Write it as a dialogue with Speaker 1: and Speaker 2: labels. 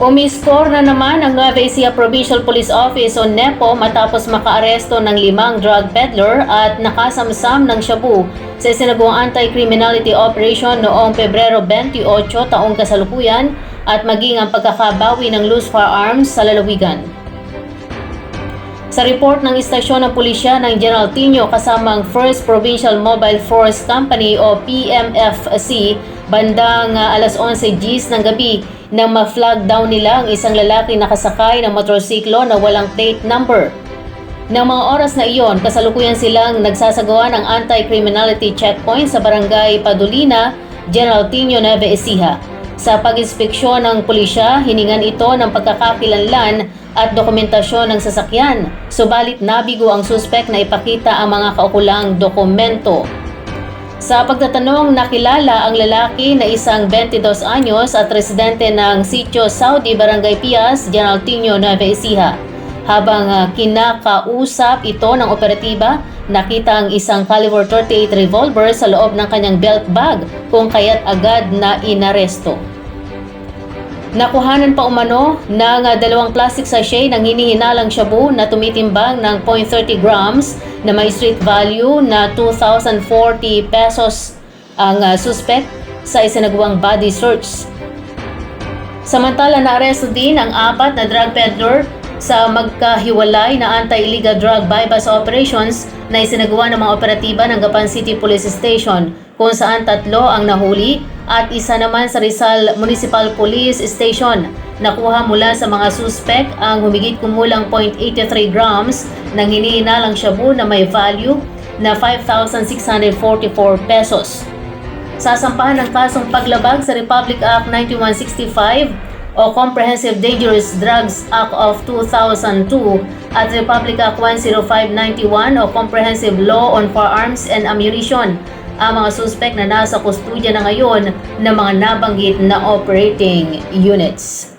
Speaker 1: Umiskor na naman ang Nueva Ecija Provincial Police Office o NEPO matapos makaaresto ng limang drug peddler at nakasamsam ng shabu sa isinagawang anti-criminality operation noong Pebrero 28 taong kasalukuyan at maging ang pagkakabawi ng loose firearms sa lalawigan. Sa report ng istasyon ng pulisya ng General Tino kasamang First Provincial Mobile Force Company o PMFC, bandang ah, alas 11 Gs ng gabi nang ma-flag down nila ang isang lalaki nakasakay ng motorsiklo na walang plate number. Nang mga oras na iyon, kasalukuyan silang nagsasagawa ng anti-criminality checkpoint sa barangay Padulina, General Tino Nueva Ecija. Sa pag-inspeksyon ng pulisya, hiningan ito ng pagkakakilanlan at dokumentasyon ng sasakyan. Subalit nabigo ang suspek na ipakita ang mga kaukulang dokumento. Sa pagtatanong, nakilala ang lalaki na isang 22 anyos at residente ng Sitio Saudi, Barangay Pias, General Tino, Nueva Ecija. Habang ah, kinakausap ito ng operatiba, nakita ang isang caliber 38 revolver sa loob ng kanyang belt bag kung kaya't agad na inaresto. Nakuhanan pa umano ng dalawang plastic sachet ng hinihinalang shabu na tumitimbang ng 0.30 grams na may street value na 2,040 pesos ang ah, suspect sa isinagawang body search. Samantala naaresto din ang apat na drug peddler sa magkahiwalay na anti-illegal drug bypass operations na isinagawa ng mga operatiba ng Gapan City Police Station kung saan tatlo ang nahuli at isa naman sa Rizal Municipal Police Station. Nakuha mula sa mga suspek ang humigit kumulang 0.83 grams ng hinihinalang shabu na may value na 5,644 pesos. Sasampahan ng kasong paglabag sa Republic Act 9165 o Comprehensive Dangerous Drugs Act of 2002 at Republic Act 10591 o Comprehensive Law on Firearms and Ammunition ang mga suspek na nasa kustudya na ngayon ng mga nabanggit na operating units.